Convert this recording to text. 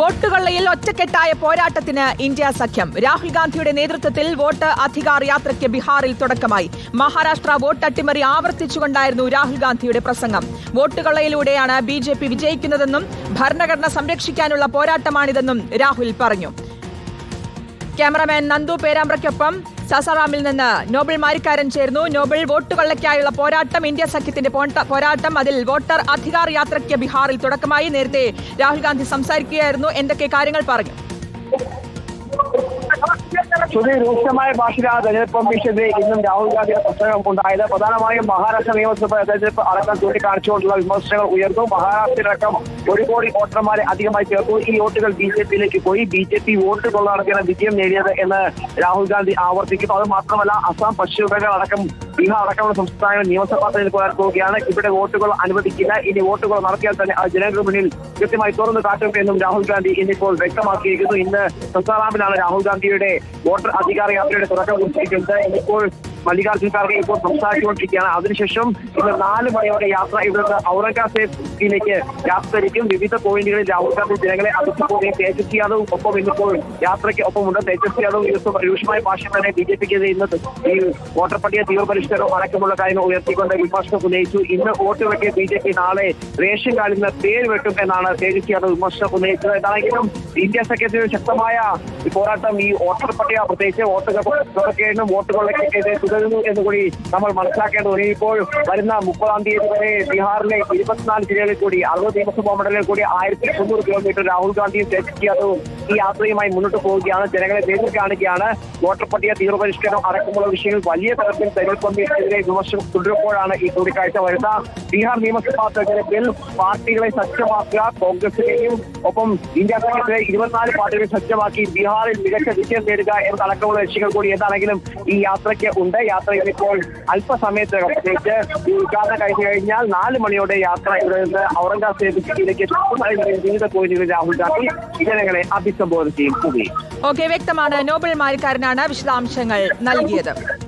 വോട്ടുകൊള്ളയിൽ ഒറ്റക്കെട്ടായ പോരാട്ടത്തിന് ഇന്ത്യ സഖ്യം. രാഹുൽ ഗാന്ധിയുടെ നേതൃത്വത്തിൽ വോട്ട് അധികാർ യാത്രയ്ക്ക് ബീഹാറിൽ തുടക്കമായി. മഹാരാഷ്ട്ര വോട്ട് അട്ടിമറി ആവർത്തിച്ചുകൊണ്ടായിരുന്നു രാഹുൽ ഗാന്ധിയുടെ പ്രസംഗം. വോട്ടുകൊള്ളയിലൂടെയാണ് ബി ജെ പി വിജയിക്കുന്നതെന്നും ഭരണഘടന സംരക്ഷിക്കാനുള്ള പോരാട്ടമാണിതെന്നും രാഹുൽ പറഞ്ഞു. ക്യാമറമാൻ നന്ദു പേരാമ്പ്രയ്ക്കൊപ്പം സസാറാമിൽ നിന്ന് നോബിൾ മാരിക്കാരൻ ചേർന്നു. നോബിൾ വോട്ടുകൊള്ളയ്ക്കായുള്ള പോരാട്ടം ഇന്ത്യ സഖ്യത്തിന്റെ പോരാട്ടം. അതിൽ വോട്ടർ അധികാർ യാത്രയ്ക്ക് ബീഹാറിൽ തുടക്കമായി. നേരത്തെ രാഹുൽ ഗാന്ധി സംസാരിക്കുകയായിരുന്നു. എന്തൊക്കെ കാര്യങ്ങൾ പറഞ്ഞു? ശ്രുതി രൂക്ഷമായ ഭാഷയിലാണ് തെരഞ്ഞെടുപ്പ് കമ്മീഷന്റെ ഇന്നും രാഹുൽ ഗാന്ധിയുടെ പ്രസംഗം ഉണ്ടായത്. പ്രധാനമായും മഹാരാഷ്ട്ര നിയമസഭ തെരഞ്ഞെടുപ്പ് അടക്കം ചൂണ്ടിക്കാണിച്ചുകൊണ്ടുള്ള വിമർശനങ്ങൾ ഉയർന്നു. മഹാരാഷ്ട്രയിലടക്കം ഒരു കോടി വോട്ടർമാരെ അധികമായി ചേർത്തു. ഈ വോട്ടുകൾ ബി ജെ പിയിലേക്ക് പോയി. ബി ജെ പി വോട്ട് കൊള്ളടക്കുന്ന വിജയം നേടിയത് എന്ന് രാഹുൽ ഗാന്ധി ആവർത്തിക്കുന്നു. അത് മാത്രമല്ല അസം പശ്ചിമ ബംഗാൾ അടക്കം ബീഹാർ അടക്കമുള്ള സംസ്ഥാനങ്ങൾ നിയമസഭാ തെരഞ്ഞെടുപ്പ് വരാൻ ഇവിടെ വോട്ടുകൾ അനുവദിക്കില്ല. ഇനി വോട്ടുകൾ നടത്തിയാൽ തന്നെ അത് ജനങ്ങൾക്ക് മുന്നിൽ കൃത്യമായി തുറന്ന് കാട്ടും എന്നും രാഹുൽ ഗാന്ധി ഇന്നിപ്പോൾ വ്യക്തമാക്കിയിരിക്കുന്നു. ഇന്ന് സസാറാമിലാണ് രാഹുൽ ഗാന്ധിയുടെ വോട്ടർ അധികാര യാത്രയുടെ തുടക്കം കുറിച്ചിരിക്കുന്നത്. ഇന്നിപ്പോൾ മല്ലികാർജുൻ ഖാർഗെ ഇപ്പോൾ സംസാരിച്ചുകൊണ്ടിരിക്കുകയാണ്. അതിനുശേഷം ഇന്ന് നാല് മണിയോടെ യാത്ര ഇവിടുന്ന് ഔറംഗാബാദിലേക്ക് യാത്ര തിരിക്കും വിവിധ പോയിന്റുകളിൽ രാഹുൽ ഗാന്ധി ജനങ്ങളെ അഭിസംബോധന തേജസ്വി യാദവും ഒപ്പം ഇന്നിപ്പോൾ യാത്രയ്ക്ക് ഒപ്പമുണ്ട്. തേജസ്വി യാദവ് ദിവസം രൂക്ഷമായ ഭാഷ തന്നെ ബി ജെ പിക്കെതിരെ ഇന്ന് ഈ വോട്ടർ പട്ടിക തീവ്രപരിഷ്കരണവും അടക്കമുള്ള കാര്യങ്ങൾ ഉയർത്തിക്കൊണ്ട് വിമർശനം ഉന്നയിച്ചു. ഇന്ന് വോട്ട് വെട്ടിയ ബി ജെ പി നാളെ റേഷൻ കാർഡിൽ നിന്ന് പേര് വെട്ടും എന്നാണ് തേജസ്വി യാദവ് വിമർശനം ഉന്നയിച്ചത്. എന്താണെങ്കിലും ഇന്ത്യ സഖ്യത്തിന് ശക്തമായ പോരാട്ടം ഈ വോട്ടർ പട്ടിക പ്രത്യേകിച്ച് വോട്ടുകൾ വോട്ടുകളൊക്കെ തുടരുന്നു എന്ന് കൂടി നമ്മൾ മനസ്സിലാക്കേണ്ടത് ഇപ്പോൾ വരുന്ന മുപ്പതാം തീയതി വരെ ബീഹാറിലെ ഇരുപത്തിനാല് ജില്ലകളിൽ കൂടി അറുപത് ദിവസം മണ്ഡലങ്ങളിൽ കൂടി ആയിരത്തി മുന്നൂറ് കിലോമീറ്റർ രാഹുൽ ഗാന്ധിയും തേജസ്വി ഈ യാത്രയുമായി മുന്നോട്ട് പോവുകയാണ്. ജനങ്ങളെ നേരിൽ കാണുകയാണ്. വോട്ടർ പട്ടിക തീവ്രപരിഷ്കരണം അടക്കമുള്ള വിഷയങ്ങൾ വലിയ തരത്തിൽ തെരഞ്ഞെടുപ്പ് കമ്മീഷനെതിരെ വിമർശനം തുടരുമ്പോഴാണ് ഈ കൂടിക്കാഴ്ച വരുന്ന ബീഹാർ നിയമസഭാ തെരഞ്ഞെടുപ്പിൽ പാർട്ടികളെ സജ്ജമാക്കുക കോൺഗ്രസിനെയും ഒപ്പം ഇന്ത്യ സഖ്യത്തിലെ ഇരുപത്തിനാല് പാർട്ടികളെ സജ്ജമാക്കി ബീഹാറിൽ മികച്ച വിജയം നേടുക എന്നതടക്കമുള്ള ലക്ഷ്യങ്ങൾ കൂടി എന്താണെങ്കിലും ഈ യാത്രയ്ക്ക് ഉണ്ട്. യാത്ര ഇപ്പോൾ അല്പസമയത്തിനകം പ്രത്യേകിച്ച് ഈ ഉദ്ഘാടനം കഴിഞ്ഞു കഴിഞ്ഞാൽ നാല് മണിയോടെ യാത്ര ഇവിടെ നിന്ന് ഔറംഗാബാദിലേക്ക് വിവിധ പോയിന്റുകളിൽ രാഹുൽ ഗാന്ധി ജനങ്ങളെ അഭിസംബോധന ചെയ്യും കൂടി ഓക്കെ വ്യക്തമാണ്. നോബൽ മാരിക്കാരനാണ് വിശദാംശങ്ങൾ നൽകിയത്.